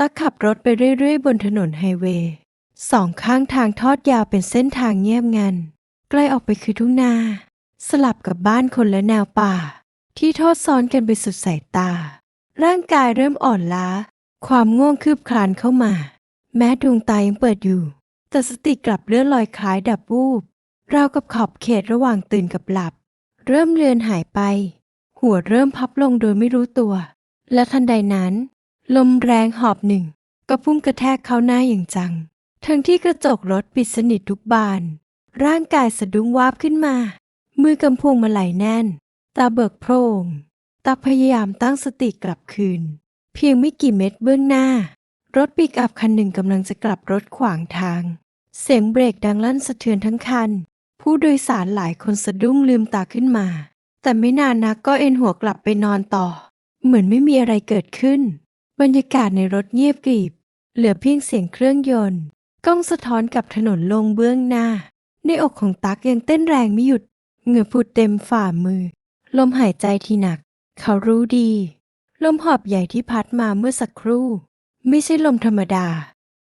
ตักขับรถไปเรื่อยๆ บนถนนไฮเวย์สองข้างทางทอดยาวเป็นเส้นทางเงียบงัน ใกล้ออกไปคือทุ่งนา สลับกับบ้านคนและแนวป่า ที่ทอดซ้อนกันไปสุดสายตา ร่างกายเริ่มอ่อนล้า ความง่วงคืบคลานเข้ามา แม้ดวงตายังเปิดอยู่ แต่สติกลับเลื่อนลอยคล้ายดับวูบราวกับขอบเขตระหว่างตื่นกับหลับ เริ่มเลือนหายไป หัวเริ่มพับลงโดยไม่รู้ตัว และทันใดนั้น ลมแรงหอบหนึ่ง ก็พุ่งกระแทกเข้าหน้าอย่างจัง ทั้งที่กระจกรถปิดสนิททุกบาน ร่างกายสะดุ้งวาบขึ้นมา มือกำพวงมาไหลแน่น ตาเบิกโพรงตาพยายามตั้งสติกลับคืน เพียงไม่กี่เมตรเบื้องหน้า รถปิกอัพคันหนึ่งกำลังจะกลับรถขวางทาง เสียงเบรกดังลั่นสะเทือนทั้งคัน ผู้โดยสารหลายคนสะดุ้งลืมตาขึ้นมา แต่ไม่นานนักก็เอ็นหัวกลับไปนอนต่อ เหมือนไม่มีอะไรเกิดขึ้น บรรยากาศในรถเงียบกริบ เหลือเพียงเสียงเครื่องยนต์กล้องสะท้อนกับถนนลงเบื้องหน้า ในอกของตักยังเต้นแรงไม่หยุด เหงื่อผุดเต็มฝ่ามือ ลมหายใจที่หนัก เขารู้ดี ลมหอบใหญ่ที่พัดมาเมื่อสักครู่ ไม่ใช่ลมธรรมดา